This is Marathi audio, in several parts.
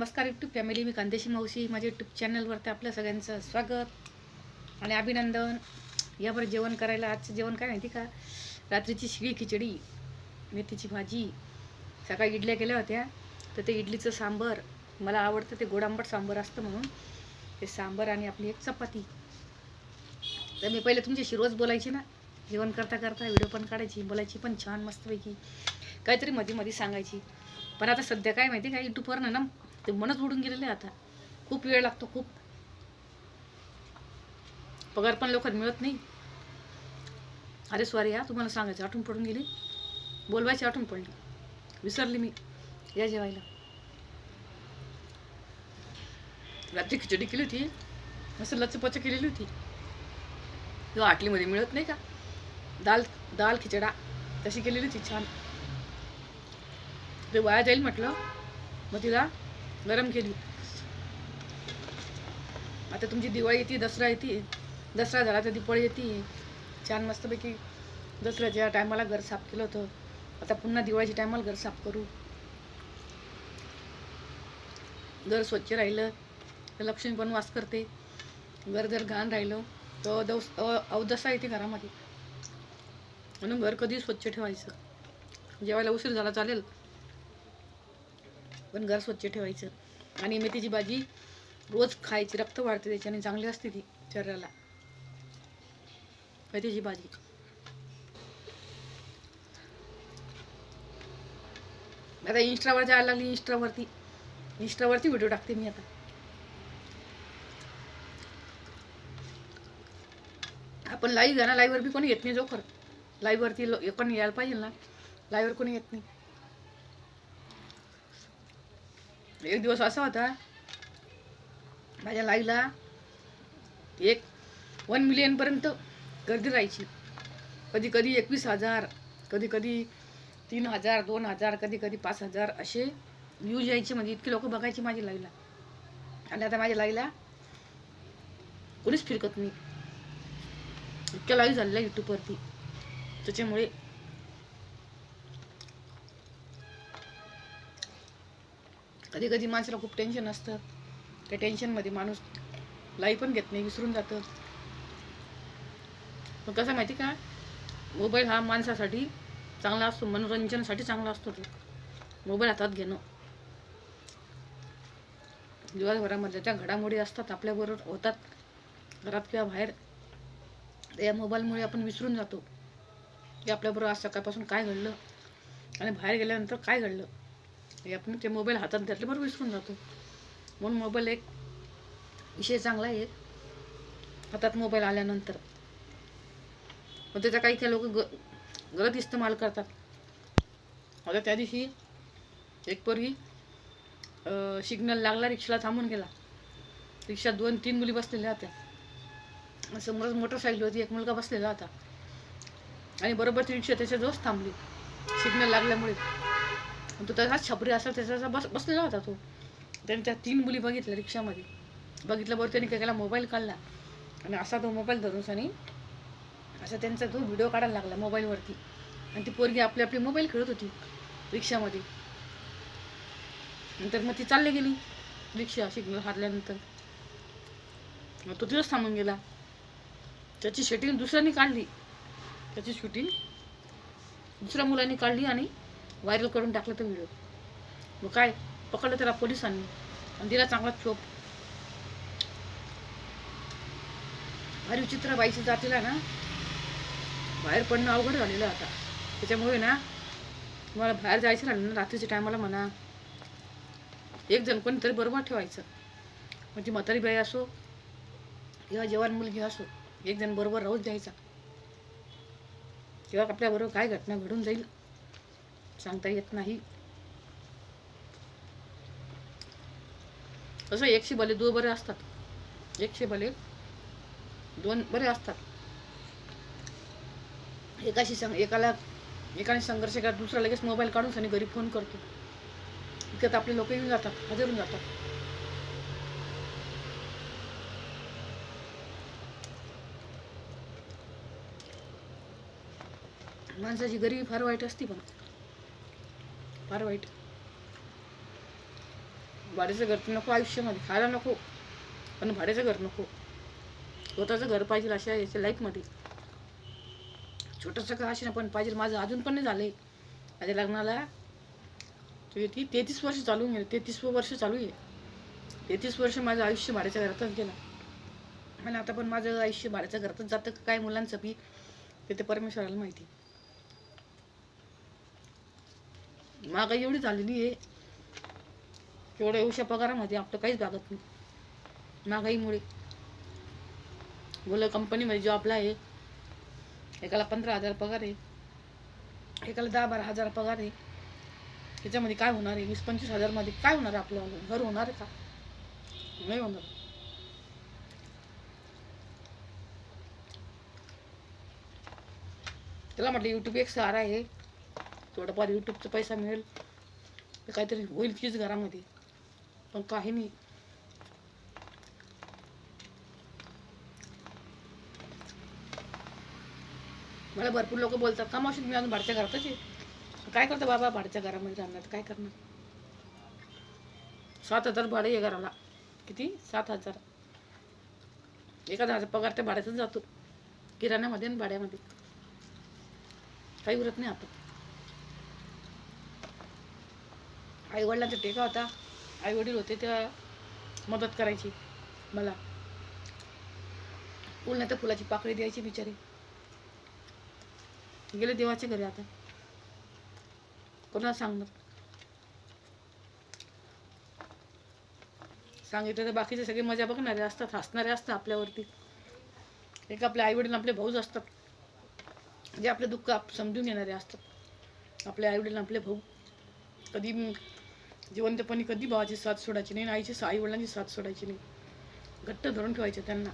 नमस्कार यूट्यूब फॅमिली मी कांदेशी मावशी. माझ्या यूट्यूब चॅनलवरती आपल्या सगळ्यांचं स्वागत आणि अभिनंदन. यावर जेवण करायला आजचं जेवण काय माहिती का? रात्रीची शिळी खिचडी मेथीची भाजी. सकाळी इडल्या केल्या होत्या. तर ते इडलीचं सांबर मला आवडतं ते गोड आंबट सांबर असतं म्हणून. ते सांबर आणि आपली एक चपाती. तर मी पहिले तुमच्याशी रोज बोलायची ना. जेवण करता करता व्हिडिओ पण काढायची बोलायची पण छान मस्तपैकी. काहीतरी मध्ये मध्ये सांगायची. पण आता सध्या काय माहिती का युट्यूबवर ना ना ते मनच उडून गेलेले आता. खूप वेळ लागतो खूप. पगार पण लवकर मिळत नाही. अरे सॉरी हा तुम्हाला सांगायचं आठवण पडून गेली? बोलवायची आठवण पडली. विसरली मी या जेवायला. रात्री खिचडी केली होती. असं लचपच केलेली होती. किंवा आटलीमध्ये मिळत नाही का? दाल दाल खिचडा तशी केलेली होती छान. ते वाया जाईल म्हटलं. मग तिला गरम केली. आता तुमची दिवाळी येते दसरा येते दसरा झाला तर दिवाळी येते. छान मस्तपैकी दसऱ्याच्या टायमाला घर साफ केलं होतं. आता पुन्हा दिवाळीच्या टायमाला घर साफ करू. घर स्वच्छ राहिलं तर लक्ष्मी पण वास करते. घर जर घाण राहिलं तर दवस अ- अवदसा येते घरामध्ये. म्हणून घर कधी स्वच्छ ठेवायचं. जेवायला उशीर झाला चालेल. पण घर स्वच्छ ठेवायचं. आणि मेथीची भाजी रोज खायची रक्त वाढते त्याच्याने चांगली असते ती शरीराला. मेथीची भाजी. आता इंस्टावर जायला लागली इंस्टावरती इंस्टावरती व्हिडिओ टाकते मी आता. आपण लाईव्ह घ्या ना लाईव्हवर बी कोणी येत नाही जो खरं लाईव्हवरती लो- कोणी यायला पाहिजे ना. लाईव्हवर कोणी येत नाही. एक दिवस असा होता माझ्या लाईला एक वन मिलियनपर्यंत गर्दी राहायची. कधी कधी एकवीस हजार कधी कधी तीन हजार दोन हजार कधी कधी पाच हजार असे व्ह्यूज यायचे. म्हणजे इतके लोक बघायचे माझ्या लाईला आणि आता माझ्या लाईला कोणीच फिरकत नाही. इतक्या लाईव्ह झालेल्या यूट्यूबवरती त्याच्यामुळे कधी कधी माणसाला खूप टेन्शन असतं. त्या टेन्शनमध्ये माणूस लाई पण घेत नाही विसरून जातं. पण कसं माहिती का? मोबाईल हा माणसासाठी चांगला असतो मनोरंजनासाठी चांगला असतो तो. मोबाईल हातात घेणं. दिवसभरामध्ये त्या घडामोडी असतात आपल्याबरोबर होतात घरात किंवा बाहेर या मोबाईलमुळे आपण विसरून जातो. की आपल्याबरोबर आज सकाळपासून काय घडलं आणि बाहेर गेल्यानंतर काय घडलं. आपण ते मोबाईल हातात घेतल्यावर विसरून जातो. म्हणून मोबाईल एक विषय चांगला आहे. हातात मोबाईल आल्यानंतर. पण त्याचा काही काही लोक ग गलत इस्तेमाल करतात. आता त्या दिवशी एक पोरगी सिग्नल लागला रिक्षाला थांबून गेला. रिक्षात दोन तीन मुली बसलेल्या होत्या. समोरच मोटरसायकल होती एक मुलगा बसलेला होता. आणि बरोबर ती रिक्षा त्याच्याजवळच थांबली. सिग्नल लागल्यामुळे. तो तसाच छपरी असा त्याचा बस बसलेला होता तो. त्याने त्या तीन मुली बघितल्या रिक्षामध्ये. बघितल्याबरोबर त्याने काय केला मोबाईल काढला. आणि असा तो मोबाईल धरून आणि असा त्यांचा तो व्हिडिओ काढायला लागला मोबाईलवरती. आणि ती पोरगी आपली आपली मोबाईल खेळत होती रिक्षामध्ये. नंतर मग ती चालली गेली रिक्षा सिग्नल हारल्यानंतर. मग तो तिथंच थांबून गेला. त्याची शूटिंग दुसऱ्यांनी काढली. त्याची शूटिंग दुसऱ्या मुलांनी काढली आणि व्हायरल करून टाकला तो व्हिडिओ. मग काय? पकडलं त्याला पोलिसांनी आणि दिला चांगला चोप. भारी विचित्र बाईच्या जातीला ना बाहेर पडणं अवघड झालेलं आता. त्याच्यामुळे ना तुम्हाला बाहेर जायचं राहिलं ना रात्रीच्या टायमाला म्हणा. एक जण कोणीतरी बरोबर ठेवायचं. म्हणजे म्हातारी बाई असो किंवा जवान मुलगी असो एक जण बरोबर राहूच द्यायचा. किंवा आपल्याबरोबर काय घटना घडून जाईल? सांगता येत नाही. तसं एकशे भले दोन बरे असतात. एकशे भले दोन बरे असतात. एकाशी संग एकाला एकाने संघर्ष करा दुसरा लगेच मोबाईल काढून आणि घरी फोन करतो. इतक्यात आपले लोक येऊन जातात हजरून जातात. माणसाची गरिबी फार वाईट असते पण. फार वाईट. भाड्याचं घर तर नको आयुष्यामध्ये खायला नको. पण भाड्याचं घर नको. स्वतःचं घर पाहिजे अशा याच्या लाईफमध्ये छोटंसं का असे पण पाहिजे माझं अजून पण नाही आहे माझ्या लग्नाला ते ती तेहतीस वर्ष चालू आहे तेहतीसवं वर्ष चालू आहे. तेहतीस वर्ष माझं आयुष्य भाड्याच्या घरातच गेलं. आणि आता पण माझं आयुष्य भाड्याच्या घरातच जातं काय मुलांचं बी ते ते परमेश्वराला माहिती. महागाई एवढी झालेली आहे एवढ्या एवढ्या पगारामध्ये आपलं काहीच भागत नाही. महागाईमुळे. बोल कंपनीमध्ये जॉबला आहे. एकाला पंधरा हजार पगार आहे. एकाला दहा बारा हजार पगार आहे. त्याच्यामध्ये काय होणार आहे? वीस पंचवीस हजारमध्ये काय होणार आहे आपलं? घर होणार आहे का? नाही होणार. त्याला म्हटलं यूट्यूब एक सहारा आहे. थोडंफार यूट्यूबचा पैसा मिळेल. तर काहीतरी होईल तीच घरामध्ये. पण काही नाही. मला भरपूर लोक बोलतात का मावशी मी अजून भाडच्या घरातच आहे? काय करतो बाबा भाडच्या घरामध्ये राहणार काय करणार? सात हजार भाडं आहे घराला. किती? सात हजार. एखादा हजार पगार त्या भाड्यातच जातो. किराण्यामध्ये आणि भाड्यामध्ये. काही उरत नाही आपण आई वडिलांचा टेका होता. आई वडील होते तेव्हा मदत करायची मला. फुल नाही तर फुलाची पाकळी द्यायची बिचारी. गेले देवाच्या घरी आता. कोणाला सांगणार? सांगितलं तर बाकीचे सगळे मजा बघणारे असतात हसणारे असतात आपल्यावरती. एक आपले आई वडील आपले भाऊच असतात. जे आपले दुःख आप समजून घेणारे असतात. आपले आई वडील आपले भाऊ. कधी जिवंतपणी कधी भावाची साथ सोडायची नाही आईची आई वडिलांची साथ सोडायची नाही. घट्ट धरून ठेवायचे त्यांना.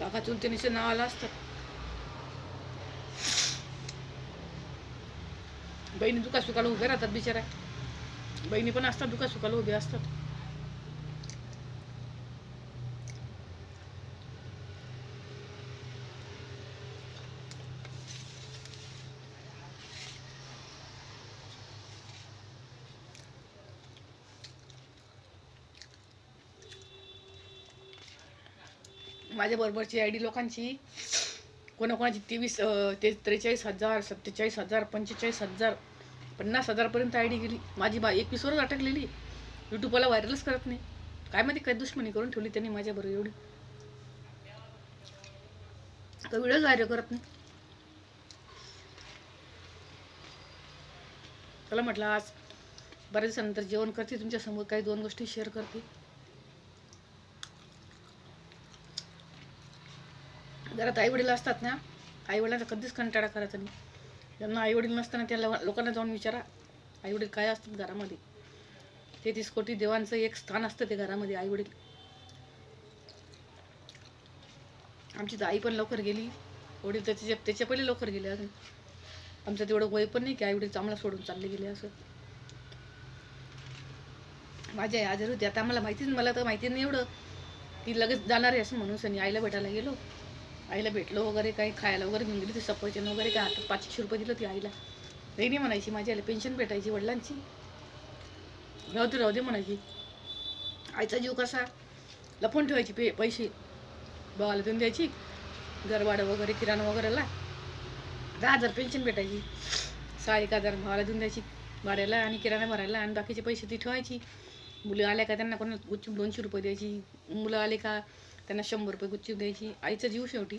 काका चुलतेनीचं नाव आलं असतं बहिणी दुखा सुखाला उभे राहतात बिचारा बहिणी पण असतात दुखा सुखाला उभे असतात. माझ्या बरोबरची आय डी लोकांची. कोणाकोणाची तेवीस ते त्रेचाळीस हजार सत्तेचाळीस हजार पंचेचाळीस हजार पन्नास हजारपर्यंत आय डी गेली. माझी बा एकवीसवरच अटकलेली. यूट्यूबला व्हायरलच करत नाही. काय माहिती काय दुश्मनी करून ठेवली त्यांनी माझ्याबरोबर एवढी. तर व्हिडिओच व्हायरल करत नाही. त्याला म्हटलं आज बऱ्याच दिवसानंतर जेवण करते तुमच्यासमोर काही दोन गोष्टी शेअर करते. घरात आईवडील असतात ना आईवडिलांचा कधीच कंटाळा करायचा नाही. ज्यांना आईवडील नसताना त्याला लोकांना जाऊन विचारा आईवडील काय असतात घरामध्ये. तेहतीस कोटी देवांचं एक स्थान असतं ते घरामध्ये आईवडील. आमची तर आई पण लवकर गेली वडील तर त्याच्या त्याच्या पहिले लवकर गेले अजून. आमचं तेवढं वय पण नाही की आई वडील चांगला सोडून चालले गेले असं. माझ्या आई आजारी होती. आता आम्हाला माहितीच मला तर माहिती नाही एवढं. ती लगेच जाणार आहे असं म्हणून सनी आईला भेटायला गेलो. आईला भेटलो वगैरे काही खायला वगैरे घेऊन गेली ती सफरचंद वगैरे काय हातात पाचशे रुपये दिलं ती आईला. नाही नाही म्हणायची माझी आईला पेन्शन भेटायची वडिलांची. राहू दे राहू दे म्हणायची. आईचा जीव कसा? लपून ठेवायची पे पैसे. भावाला देऊन द्यायची. घरवाडं वगैरे किराणा वगैरेला. दहा हजार पेन्शन भेटायची. सहा एक हजार भावाला देऊन द्यायची. भाड्याला आणि किराणा भरायला आणि बाकीचे पैसे ती ठेवायची. मुलं आल्या का त्यांना कोणाला दोनशे रुपये द्यायची. मुलं आले का त्यांना शंभर रुपये गुच्चूप द्यायची. आईचा जीव शेवटी.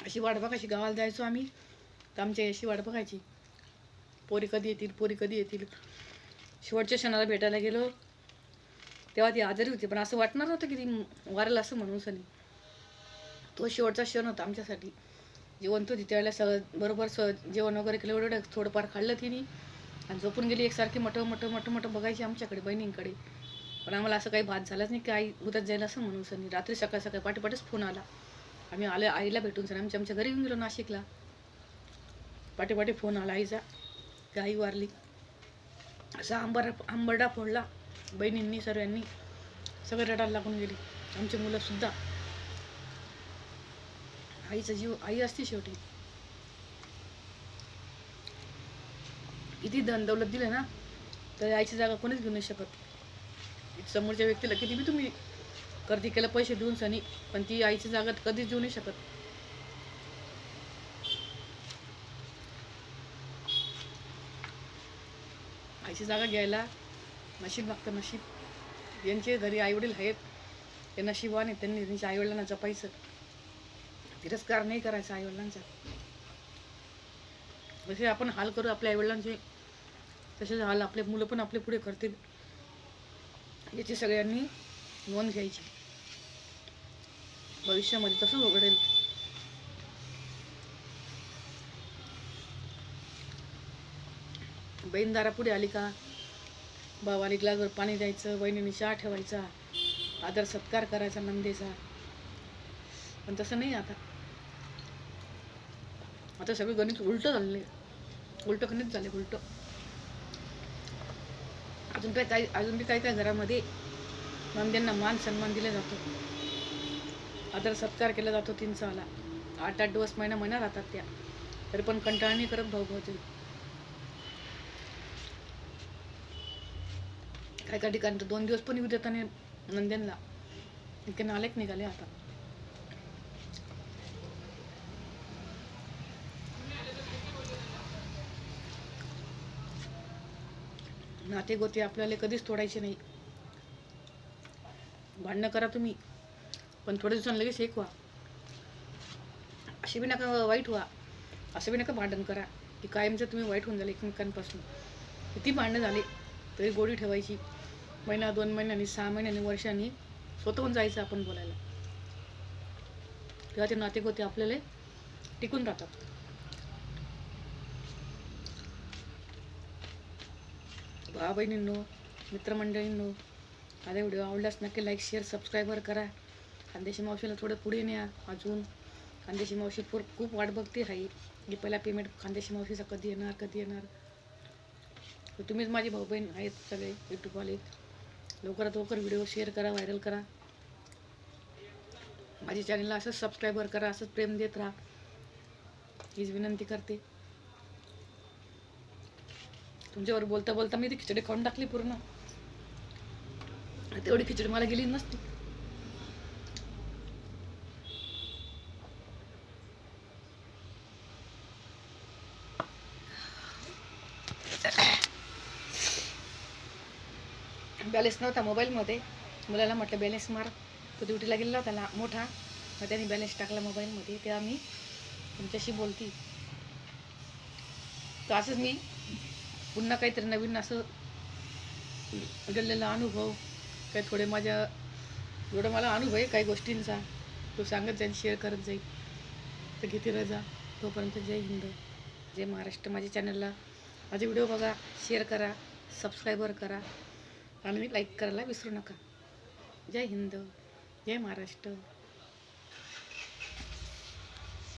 अशी वाट बघायची गावाला जायचो आम्ही. तर आमच्या अशी वाट बघायची. पोरी कधी येतील पोरी कधी येतील. शेवटच्या क्षणाला भेटायला गेलो. तेव्हा ती आजारी होती पण असं वाटणार नव्हतं की ती वारेल असं म्हणून सनी. तो शेवटचा क्षण होता आमच्यासाठी. जेवण होती त्यावेळेला सगळं बरोबर स जेवण वगैरे केलं एवढं थोडंफार खाल्लं तिने. आणि झोपून गेली एकसारखी मोठं मोठं मोठं मोठं बघायची आमच्याकडे बहिणींकडे. पण आम्हाला असं काही भात झालाच नाही की आई उद्याच जाईल असं म्हणून सनी. रात्री सकाळ सकाळी पाठीपाठीच फोन आला. आम्ही आले आईला भेटून सर आमच्या आमच्या घरी येऊन गेलो नाशिकला. पाठीपाठी फोन आला आईचा. की आई वारली. असा आंबर आंबरडा फोडला. बहिणींनी सर्वांनी. सगळे रडायला लागून गेली. आमची मुलंसुद्धा आईचा जीव आई असते शेवटी. किती धन दौलत दिलं ना तर आईची जागा कोणीच घेऊ नाही शकत. समोरच्या व्यक्तीला किती बी तुम्ही कर्ती केलं पैसे देऊन सनी पण ती आईची जागा कधीच देऊ नाही शकत. आईची जागा घ्यायला नशीब लागतं नशीब. यांचे घरी आईवडील आहेत. ते नशीबवान आहेत. त्यांनी त्यांच्या आईवडिलांना जपायचं. तिरस्कार नाही करायचा आईवडिलांचा. जसे आपण हाल करू आपल्या आईवडिलांचे तसेच हाल आपले मुलं पण आपले पुढे करतील. याची सगळ्यांनी नोंद घ्यायची. भविष्यामध्ये तसंच उघडेल बहीण दारापुढे आली का? भावाला ग्लासवर पाणी द्यायचं बहिणीने चहा ठेवायचा आदर सत्कार करायचा नंदेचा. पण तसं नाही आता. आता सगळं गणित उलट झालेलं. आहे उलट गणित झाले उलट. अजून काय काही अजून बी काही काही घरामध्ये नंद्यांना मान सन्मान दिला जातो. आदर सत्कार केला जातो तीन सहाला. आठ आठ दिवस महिना महिना राहतात त्या. तरी पण कंटाळा नाही करत भाऊ भाऊ काय काय ठिकाणी दोन दिवस पण येऊ देताना नंद्यांना. इतके नालेक निघाले आता. नाते गोते आपल्याला कधीच तोडायचे नाही. भांडणं करा तुम्ही पण थोड्या दिवसांनी लगेच एक व्हा. असे बी नका वाईट व्हा असं बी नका भांडण करा की कायमचं तुम्ही वाईट होऊन झाले एकमेकांपासून. किती भांडणं झाले तरी गोडी ठेवायची. महिना दोन महिन्यांनी सहा महिन्यांनी वर्षांनी स्वतःहून जायचं आपण बोलायला. तेव्हा ते नाते गोते आपल्याला टिकून राहतात. भाव बहिणींनो मित्रमंडळींनो माझा व्हिडिओ आवडल्यास नक्की लाईक शेअर सबस्क्राईबर करा. खानदेशी मावशीला थोडं पुढे न्या अजून. खानदेशी मावशी पूर खूप वाट बघते आहे की पहिला पेमेंट खानदेशी मावशीचा कधी येणार कधी येणार? तर तुम्हीच माझी भाऊ बहीण आहेत सगळे यूट्यूबवाले लवकरात लवकर व्हिडिओ शेअर करा व्हायरल करा. माझ्या चॅनलला असंच सबस्क्राईबर करा असंच प्रेम देत राहा. हीच विनंती करते. तुमच्यावर बोलता बोलता मी ती खिचडी खाऊन टाकली पूर्ण. तेवढी खिचडी मला गेली नसती. बॅलेन्स नव्हता मोबाईलमध्ये. मुलाला म्हटलं बॅलेन्स मार. तो ड्युटीला गेलेला होता ला मोठा. मग त्याने बॅलेन्स टाकला मोबाईलमध्ये. तेव्हा मी तुमच्याशी बोलती. तर असंच मी पुन्हा काहीतरी नवीन असं घडलेला अनुभव काही थोडे माझ्या एवढं मला अनुभव आहे काही गोष्टींचा. तो सांगत जाईल शेअर करत जाईल तर घेते रजा. तोपर्यंत जय हिंद. जय महाराष्ट्र. माझ्या चॅनलला माझे व्हिडिओ बघा शेअर करा सबस्क्रायबर करा आणि लाईक करायला विसरू नका. जय हिंद. जय महाराष्ट्र.